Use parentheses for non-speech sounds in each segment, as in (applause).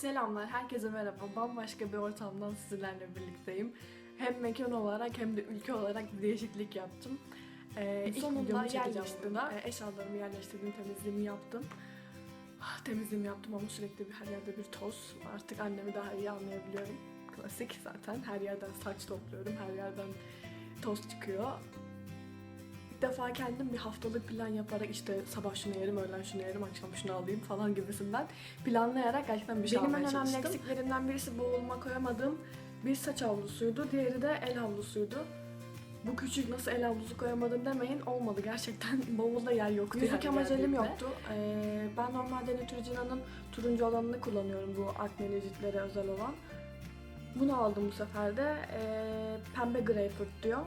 Selamlar, herkese merhaba. Bambaşka bir ortamdan sizlerle birlikteyim. Hem mekan olarak hem de ülke olarak bir değişiklik yaptım. Ee, ilk Sonunda burada. Ee, eşyalarımı yerleştirdim, temizliğimi yaptım. Ah, Temizliğimi yaptım ama sürekli bir her yerde bir toz. Artık annemi daha iyi anlayabiliyorum. Klasik zaten. Her yerden saç topluyorum, her yerden toz çıkıyor. Defa kendim bir haftalık plan yaparak işte sabah şunu yerim, öğlen şunu yerim, akşam şunu alayım falan gibisinden planlayarak gerçekten bir şey Benim en almaya önemli çalıştım. eksiklerimden birisi boğulma koyamadığım bir saç havlusuydu. Diğeri de el havlusuydu. Bu küçük nasıl el havlusu koyamadım demeyin olmadı gerçekten (laughs) bavulda yer yoktu. Yüzük yani ama yoktu. Ee, ben normalde Neutrogena'nın turuncu olanını kullanıyorum bu akneli ciltlere özel olan. Bunu aldım bu sefer de. Ee, pembe greyfurt diyor.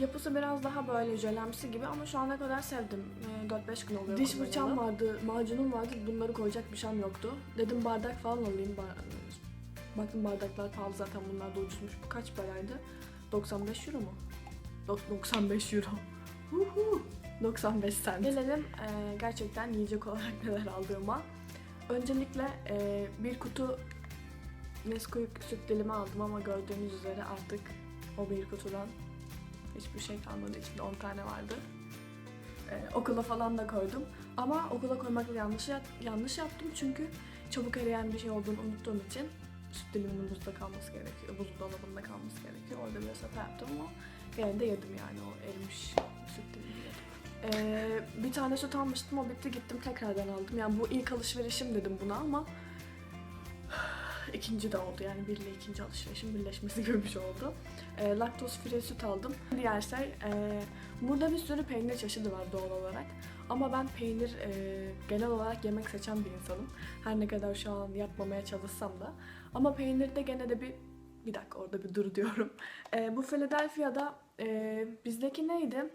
Yapısı biraz daha böyle jölemsi gibi ama şu ana kadar sevdim. Ee, 4-5 gün oluyor Diş fırçam vardı, macunum vardı. Bunları koyacak bir şeyim yoktu. Dedim bardak falan alayım. Ba- Baktım bardaklar pahalı zaten bunlar da ucuzmuş. Bu kaç paraydı? 95 euro mu? Dok- 95 euro. (laughs) Huhu. 95 cent. Gelelim e, gerçekten yiyecek olarak (laughs) neler aldığıma. Öncelikle e, bir kutu Nesquik süt dilimi aldım ama gördüğünüz üzere artık o bir kutudan hiçbir şey kalmadı. İçinde 10 tane vardı. Ee, okula falan da koydum. Ama okula koymakla yanlış yanlış yaptım çünkü çabuk eriyen bir şey olduğunu unuttuğum için süt diliminin buzda kalması gerekiyor. Buzdolabında kalması gerekiyor. Orada biraz hata yaptım ama gene de yedim yani o erimiş süt dilimini yedim. Ee, bir tane süt almıştım o bitti gittim tekrardan aldım. Yani bu ilk alışverişim dedim buna ama ikinci de oldu yani bir ile ikinci alışverişin birleşmesi gibi bir şey oldu. E, laktoz free süt aldım. Diğer şey e, burada bir sürü peynir çeşidi var doğal olarak. Ama ben peynir e, genel olarak yemek seçen bir insanım. Her ne kadar şu an yapmamaya çalışsam da. Ama peynirde gene de bir bir dakika orada bir dur diyorum. E, bu Philadelphia'da e, bizdeki neydi?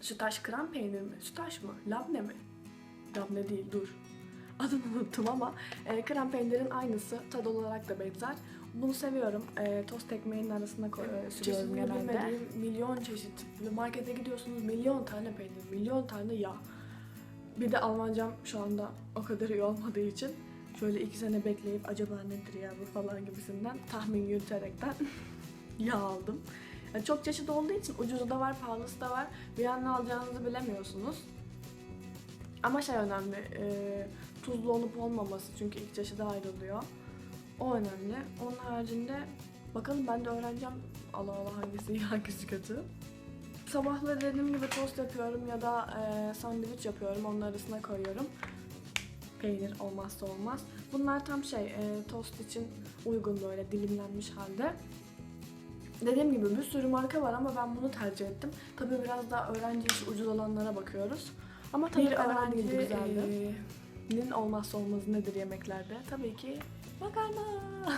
Sütaş krem peynir mi? Sütaş mı? Labne mi? Labne değil dur. Adını unuttum ama e, krem peynirin aynısı. Tad olarak da benzer. Bunu seviyorum. E, tost ekmeğinin arasına koy, e, sürüyorum genelde. bilmediğim milyon çeşit. Böyle markete gidiyorsunuz milyon tane peynir, milyon tane yağ. Bir de Almancam şu anda o kadar iyi olmadığı için şöyle iki sene bekleyip acaba nedir ya bu falan gibisinden tahmin yürüterekten (laughs) yağ aldım. Yani çok çeşit olduğu için ucuzu da var, pahalısı da var. Bir an ne alacağınızı bilemiyorsunuz. Ama şey önemli, e, tuzlu olup olmaması çünkü ilk çeşidi ayrılıyor. O önemli. Onun haricinde bakalım ben de öğreneceğim Allah Allah hangisi iyi hangisi kötü. Sabahları dediğim gibi tost yapıyorum ya da e, sandviç yapıyorum. Onun arasına koyuyorum. Peynir olmazsa olmaz. Bunlar tam şey e, tost için uygun böyle dilimlenmiş halde. Dediğim gibi bir sürü marka var ama ben bunu tercih ettim. Tabii biraz daha öğrenci işi ucuz olanlara bakıyoruz. Ama tabii Bir öğrenci, öğrencinin olmazsa olmazı nedir yemeklerde? Tabii ki makarna. (laughs)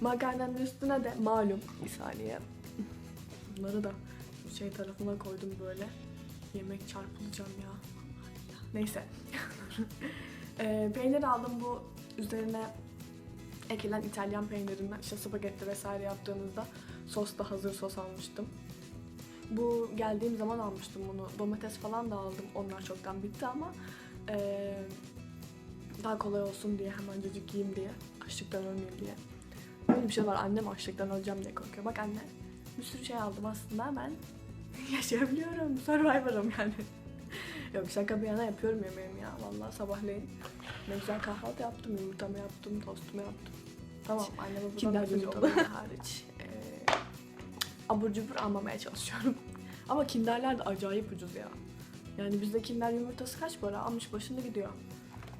Makarnanın üstüne de malum bir saniye. Bunları da şey tarafına koydum böyle. Yemek çarpılacağım ya. Neyse. (laughs) Ee, peynir aldım bu üzerine ekilen İtalyan peynirinden işte spagetti vesaire yaptığınızda sos da hazır sos almıştım. Bu geldiğim zaman almıştım bunu. Domates falan da aldım. Onlar çoktan bitti ama ee, daha kolay olsun diye hemencecik yiyeyim diye. Açlıktan ölmeyeyim diye. Böyle bir şey var. Annem açlıktan öleceğim diye korkuyor. Bak anne bir sürü şey aldım aslında ben (laughs) yaşayabiliyorum. Survivor'ım yani. (laughs) Yok şaka bir yana yapıyorum yemeğimi ya. Vallahi sabahleyin ne güzel kahvaltı yaptım. Yumurtamı yaptım, tostumu yaptım. Tamam anne babadan Kinder nefret yumurta. ediyorum hariç. Ee, abur cubur almamaya çalışıyorum. (laughs) Ama kinderler de acayip ucuz ya. Yani bizde kinder yumurtası kaç para? Almış başını gidiyor.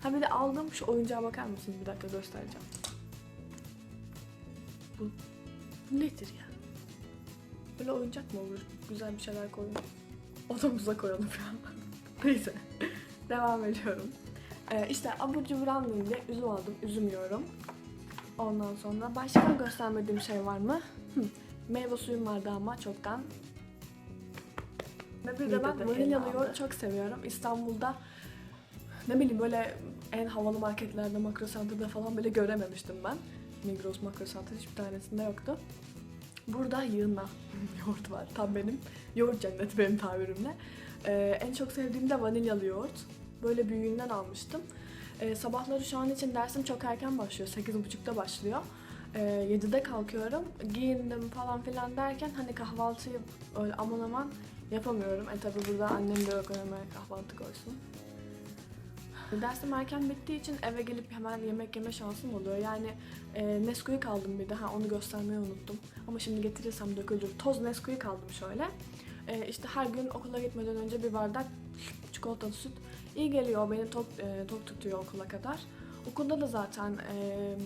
Ha bir de aldım şu oyuncağa bakar mısınız? Bir dakika göstereceğim. Bu, bu nedir ya? Böyle oyuncak mı olur? Güzel bir şeyler koyun. Odamıza koyalım falan. (laughs) Neyse. Devam ediyorum. Ee, işte abur cubur almayayım diye üzüm aldım. Üzüm yiyorum. Ondan sonra başka göstermediğim şey var mı? Meyve suyum vardı ama çoktan. Ve bir de ben vanilyalı yoğurt çok seviyorum. İstanbul'da ne bileyim böyle en havalı marketlerde, Makro Center'da falan böyle görememiştim ben. Migros, Makro Center hiçbir tanesinde yoktu. Burada yığınla (laughs) yoğurt var. Tam benim yoğurt cenneti benim tabirimle. Ee, en çok sevdiğim de vanilyalı yoğurt. Böyle büyüğünden almıştım. Ee, sabahları şu an için dersim çok erken başlıyor. 8.30'da başlıyor. Ee, 7'de kalkıyorum. Giyindim falan filan derken hani kahvaltıyı öyle aman aman yapamıyorum. E tabi burada annem de yok önüme kahvaltı koysun. Dersim erken bittiği için eve gelip hemen yemek yeme şansım oluyor. Yani e, Nesquik aldım bir de. Ha, onu göstermeyi unuttum. Ama şimdi getirirsem dökülür. Toz Nesquik aldım şöyle. E, işte her gün okula gitmeden önce bir bardak çikolatalı süt iyi geliyor. Beni tok, e, tok tutuyor okula kadar. Okulda da zaten e,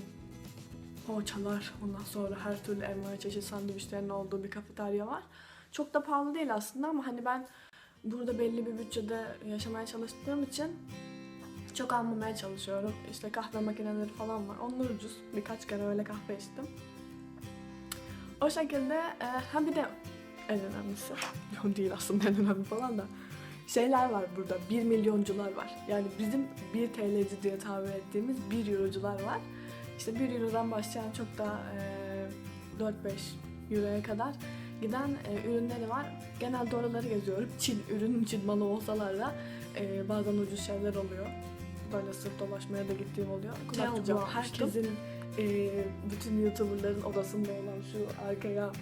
poğaçalar, ondan sonra her türlü elma çeşit sandviçlerin olduğu bir kafeterya var. Çok da pahalı değil aslında ama hani ben burada belli bir bütçede yaşamaya çalıştığım için çok almamaya çalışıyorum. İşte kahve makineleri falan var. Onlar ucuz. Birkaç kere öyle kahve içtim. O şekilde e, ha bir de en önemlisi, (laughs) yok değil aslında en önemli falan da şeyler var burada. 1 milyoncular var. Yani bizim 1 TL'ci diye tabir ettiğimiz 1 eurocular var. İşte 1 eurodan başlayan çok da e, 4-5 euroya kadar giden e, ürünleri var. Genelde oraları geziyorum. (laughs) Çin ürün, Çin malı olsalar da e, bazen ucuz şeyler oluyor. Böyle sırf dolaşmaya da gittiğim oluyor. Alacağım? herkesin e, bütün YouTuber'ların odasında olan şu arkaya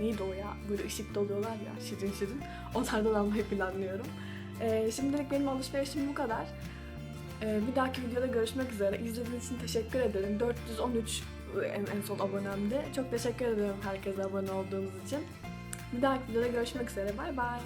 neydi o ya? Böyle ışık doluyorlar ya şirin şirin. Onlardan almayı planlıyorum. E, şimdilik benim alışverişim bu kadar. E, bir dahaki videoda görüşmek üzere. İzlediğiniz için teşekkür ederim. 413 en, en son abonemdi. Çok teşekkür ederim herkese abone olduğunuz için. Bir dahaki videoda görüşmek üzere. Bay bay.